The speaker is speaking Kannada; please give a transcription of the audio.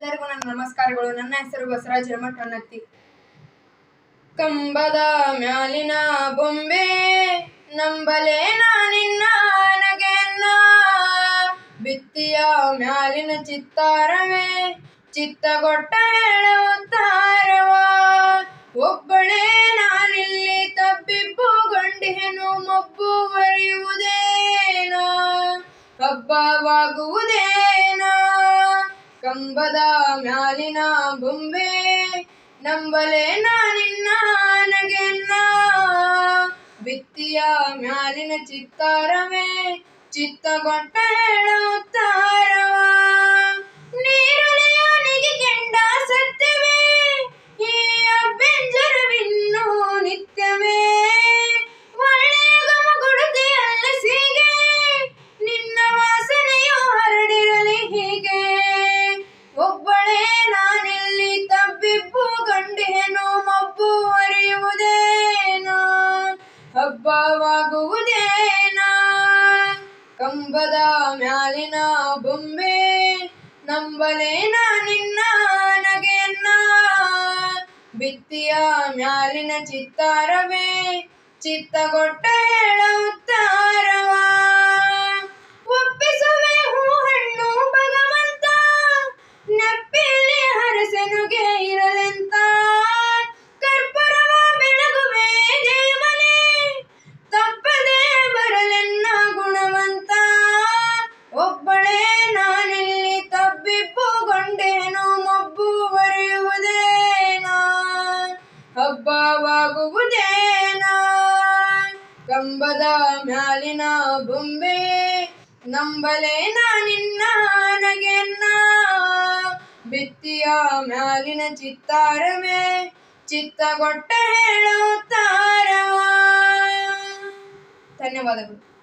ಎಲ್ಲರಿಗೂ ನನ್ನ ನಮಸ್ಕಾರಗಳು. ನನ್ನ ಹೆಸರು ಬಸವರಾಜ ಹಿರಮಠ ಕಂಬದ ಮ್ಯಾಲಿನ ಬೊಂಬೆ ನಂಬಲೆ ನಿನ್ನ ನಗೆನ್ನ ಬಿತ್ತಿಯ ಮ್ಯಾಲಿನ ಚಿತ್ತಾರವೇ ಚಿತ್ತಗೊಟ್ಟ ಹೇಳುತ್ತಾರವ ಒಬ್ಬಳೇ ನಾನಿಲ್ಲಿ ತಬ್ಬಿಬ್ಬುಗೊಂಡಿಹೆನು ಮಬ್ಬು ಬರೆಯುವುದೇನ ಹಬ್ಬವಾಗುವುದೇನ ಕಂಬದ ಮ್ಯಾಲಿನ ಬೊಂಬೆ ನಂಬಲೆ ನಿನ್ನ ನಗೆನ್ನ ಬಿತ್ತಿಯ ಮ್ಯಾಲಿನ ಚಿತ್ತಾರವೇ ಚಿತ್ತಗೊಟ್ಟ ಹೇಳುತ್ತಾರವ ಹಬ್ಬವಾಗುವುದೇನ? ಕಂಬದ ಮ್ಯಾಲಿನ ಬೊಂಬೆ ನಂಬಲೇನ ನಿನ್ನ ನಗೆಯನ್ನ? ಬಿತ್ತಿಯ ಮ್ಯಾಲಿನ ಚಿತ್ತಾರವೇ ಚಿತ್ತಗೊಟ್ಟ ಹೇಳುತ್ತಾರವ ಹಬ್ಬವಾಗುವುದೇನ? ಕಂಬದ ಮ್ಯಾಲಿನ ಬೊಂಬೆ ನಂಬಲೆ ನಿನ್ನ ನಗೆನ್ನ. ಬಿತ್ತಿಯ ಮ್ಯಾಲಿನ ಚಿತ್ತಾರವೇ ಚಿತ್ತಗೊಟ್ಟ ಹೇಳುತ್ತಾರವ ಧನ್ಯವಾದಗಳು.